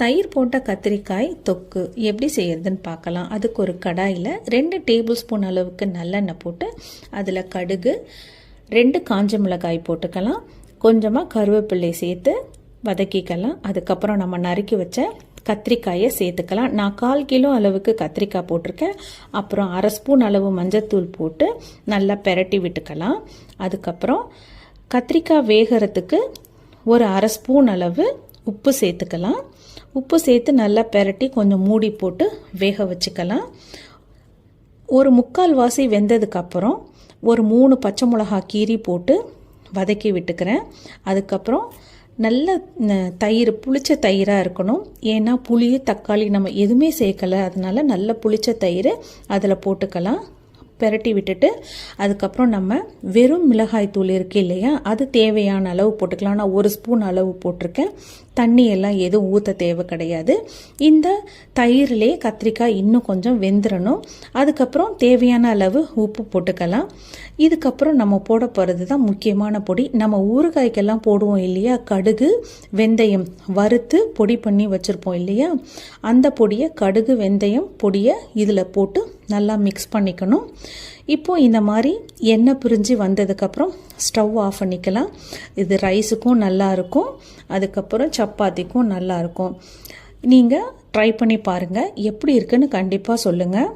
தயிர் போட்ட கத்திரிக்காய் தொக்கு. எப்படி செய்யறதுன்னு பார்க்கலாம். அதுக்கு ஒரு கடாயில் ரெண்டு டேபிள் ஸ்பூன் அளவுக்கு நல்லெண்ணெய் போட்டு அதில் கடுகு ரெண்டு காஞ்ச மிளகாய் போட்டுக்கலாம். கொஞ்சமாக கருவேப்பிள்ளை சேர்த்து வதக்கிக்கலாம். அதுக்கப்புறம் நம்ம நறுக்கி வச்ச கத்திரிக்காயை சேர்த்துக்கலாம். நான் கால் கிலோ அளவுக்கு கத்திரிக்காய் போட்டிருக்கேன். அப்புறம் அரை ஸ்பூன் அளவு மஞ்சத்தூள் போட்டு நல்லா பெரட்டி விட்டுக்கலாம். அதுக்கப்புறம் கத்திரிக்காய் வேகிறதுக்கு ஒரு அரை ஸ்பூன் அளவு உப்பு சேர்த்துக்கலாம். உப்பு சேர்த்து நல்லா பெரட்டி கொஞ்சம் மூடி போட்டு வேக வச்சுக்கலாம். ஒரு முக்கால் வாசி வெந்ததுக்கப்புறம் ஒரு மூணு பச்சை மிளகா கீரி போட்டு வதக்கி விட்டுக்கிறேன். அதுக்கப்புறம் நல்ல தயிர் புளிச்ச தயிராக இருக்கணும். ஏன்னா புளி தக்காளி நம்ம எதுவுமே சேர்க்கலை. அதனால நல்ல புளிச்ச தயிர் அதில் போட்டுக்கலாம். பெரட்டி விட்டுட்டு அதுக்கப்புறம் நம்ம வெறும் மிளகாய் தூள் இருக்குது இல்லையா அது தேவையான அளவு போட்டுக்கலாம். நான் ஒரு ஸ்பூன் அளவு போட்டிருக்கேன். தண்ணி எல்லாம் எதுவும் ஊற்ற தேவை கிடையாது. இந்த தயிரிலே கத்திரிக்காய் இன்னும் கொஞ்சம் வெந்துடணும் அதுக்கப்புறம் தேவையான அளவு உப்பு போட்டுக்கலாம். இதுக்கப்புறம் நம்ம போட போகிறது தான் முக்கியமான பொடி. நம்ம ஊறுகாய்க்கெல்லாம் போடுவோம் இல்லையா கடுகு வெந்தயம் வறுத்து பொடி பண்ணி வச்சுருப்போம் இல்லையா அந்த பொடியை கடுகு வெந்தயம் பொடியை இதில் போட்டு நல்லா மிக்ஸ் பண்ணிக்கணும். இப்போது இந்த மாதிரி எண்ணெய் பிரிஞ்சு வந்ததுக்கப்புறம் ஸ்டவ் ஆஃப் பண்ணிக்கலாம். இது ரைஸுக்கும் நல்லாயிருக்கும் அதுக்கப்புறம் சப்பாத்திக்கும் நல்லாயிருக்கும் நீங்கள் ட்ரை பண்ணி பாருங்கள் எப்படி இருக்குன்னு கண்டிப்பாக சொல்லுங்கள்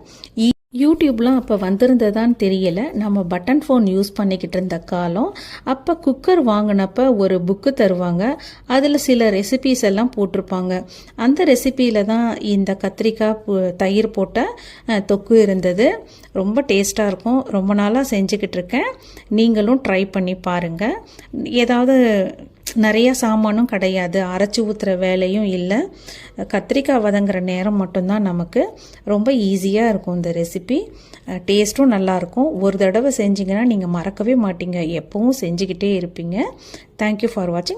யூடியூப்லாம் அப்போ வந்திருந்ததான்னு தெரியல. நம்ம பட்டன் ஃபோன் யூஸ் பண்ணிக்கிட்டு இருந்த காலம். அப்போ குக்கர் வாங்கினப்ப ஒரு புக்கு தருவாங்க. அதில் சில ரெசிபீஸ் எல்லாம் போட்டிருப்பாங்க. அந்த ரெசிபியில் தான் இந்த கத்திரிக்காய் பு- தயிர் போட்ட தொக்கு இருந்தது. ரொம்ப டேஸ்ட்டாக இருக்கும். ரொம்ப நாளாக செஞ்சுக்கிட்டு இருக்கேன். நீங்களும் ட்ரை பண்ணி பாருங்கள் ஏதாவது நிறைய சாமானும் கிடையாது. அரைச்சி ஊற்றுற வேலையும் இல்லை. கத்திரிக்காய் வதங்குற நேரம் மட்டும்தான் நமக்கு ரொம்ப ஈஸியாக இருக்கும் இந்த ரெசிபி டேஸ்ட்டும் நல்லாயிருக்கும் ஒரு தடவை செஞ்சிங்கன்னா நீங்கள் மறக்கவே மாட்டீங்க. எப்பவும் செஞ்சுக்கிட்டே இருப்பீங்க. தேங்க்யூ ஃபார் வாட்சிங்